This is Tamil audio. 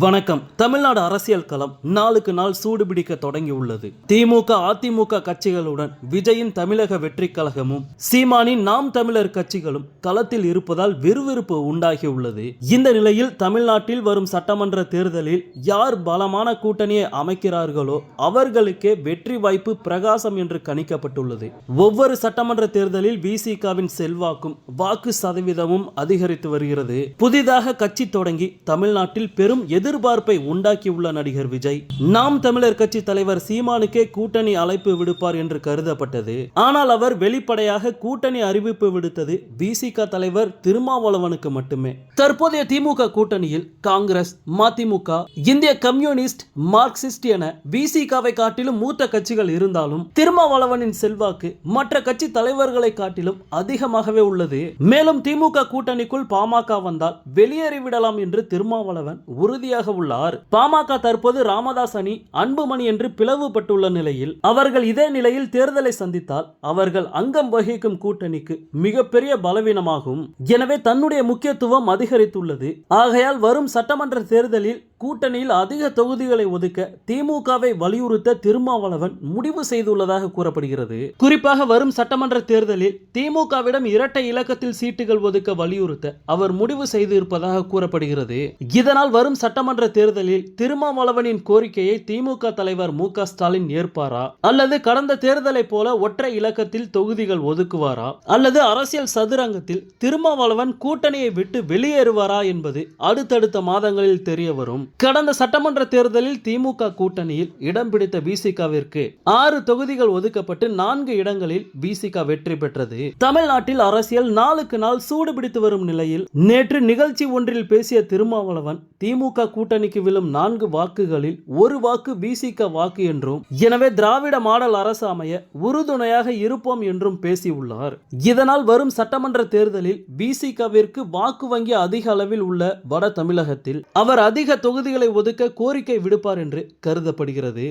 வணக்கம். தமிழ்நாடு அரசியல் களம் நாளுக்கு நாள் சூடுபிடிக்க தொடங்கியுள்ளது. திமுக அதிமுக கட்சிகளுடன் விஜயின் தமிழக வெற்றி கழகமும் சீமானின் நாம் தமிழர் கட்சிகளும் களத்தில் இருப்பதால் விறுவிறுப்பு உண்டாகியுள்ளது. இந்த நிலையில் தமிழ்நாட்டில் வரும் சட்டமன்ற தேர்தலில் யார் பலமான கூட்டணியை அமைக்கிறார்களோ அவர்களுக்கே வெற்றி வாய்ப்பு பிரகாசம் என்று கணிக்கப்பட்டுள்ளது. ஒவ்வொரு சட்டமன்ற தேர்தலில் விசிகாவின் செல்வாக்கும் வாக்கு சதவீதமும் அதிகரித்து வருகிறது. புதிதாக கட்சி தொடங்கி தமிழ்நாட்டில் பெரும் எதிர்பார்ப்பை உண்டாக்கியுள்ள நடிகர் விஜய் நாம் தமிழர் கட்சி தலைவர் சீமானுக்கே கூட்டணி அழைப்பு விடுப்பார் என்று கருதப்பட்டது. ஆனால் அவர் வெளிப்படையாக கூட்டணி அறிவிப்பு விடுத்தது விசிக தலைவர் திருமாவளவனுக்கு மட்டுமே. தற்போதைய திமுக கூட்டணியில் காங்கிரஸ் மதிமுக இந்திய கம்யூனிஸ்ட் மார்க்சிஸ்ட் என விசிகாவை காட்டிலும் மூத்த கட்சிகள் இருந்தாலும் திருமாவளவனின் செல்வாக்கு மற்ற கட்சி தலைவர்களை காட்டிலும் அதிகமாகவே உள்ளது. மேலும் திமுக கூட்டணிக்குள் பாமக வந்தால் வெளியேறிவிடலாம் என்று திருமாவளவன் உறுதியாக உள்ளார் பாமக தற்போது ராமதாஸ் அணி அன்புமணி என்று பிளவுபட்டுள்ள நிலையில் அவர்கள் இதே நிலையில் தேர்தலை சந்தித்தால் அவர்கள் அங்கம் வகிக்கும் கூட்டணிக்கு மிகப்பெரிய பலவீனமாகும். எனவே தன்னுடைய முக்கியத்துவம் அதிகரித்துள்ளது. ஆகையால் வரும் சட்டமன்ற தேர்தலில் கூட்டணியில் அதிக தொகுதிகளை ஒதுக்க திமுகவை வலியுறுத்த திருமாவளவன் முடிவு செய்துள்ளதாக கூறப்படுகிறது. குறிப்பாக வரும் சட்டமன்ற தேர்தலில் திமுகவிடம் இரட்டை இலக்கத்தில் சீட்டுகள் ஒதுக்க வலியுறுத்த அவர் முடிவு செய்து இருப்பதாக கூறப்படுகிறது. இதனால் வரும் சட்டமன்ற தேர்தலில் திருமாவளவனின் கோரிக்கையை திமுக தலைவர் மு க ஸ்டாலின் ஏற்பாரா? அல்லது கடந்த தேர்தலை போல ஒற்றை இலக்கத்தில் தொகுதிகள் ஒதுக்குவாரா? அல்லது அரசியல் சதுரங்கத்தில் திருமாவளவன் கூட்டணியை விட்டு வெளியேறுவாரா என்பது அடுத்தடுத்த மாதங்களில் தெரிய வரும். கடந்த சட்டமன்ற தேர்தலில் திமுக கூட்டணியில் இடம் பிடித்த பிசிகாவிற்கு ஆறு தொகுதிகள் ஒதுக்கப்பட்டு நான்கு இடங்களில் பிசிக வெற்றி பெற்றது. தமிழ்நாட்டில் அரசியல் நாளுக்கு நாள் சூடு பிடித்து வரும் நிலையில் நேற்று நிகழ்ச்சி ஒன்றில் பேசிய திருமாவளவன் திமுக கூட்டணிக்கு விழும் நான்கு வாக்குகளில் ஒரு வாக்கு பிசிக வாக்கு என்றும் எனவே திராவிட மாடல் அரசு அமைய உறுதுணையாக இருப்போம் என்றும் பேசியுள்ளார். இதனால் வரும் சட்டமன்ற தேர்தலில் பிசிகாவிற்கு வாக்கு வங்கி அதிக அளவில் உள்ள வட தமிழகத்தில் அவர் அதிக தொகுதி தொகுதிகளை ஒதுக்க கோரிக்கை விடுப்பார் என்று கருதப்படுகிறது.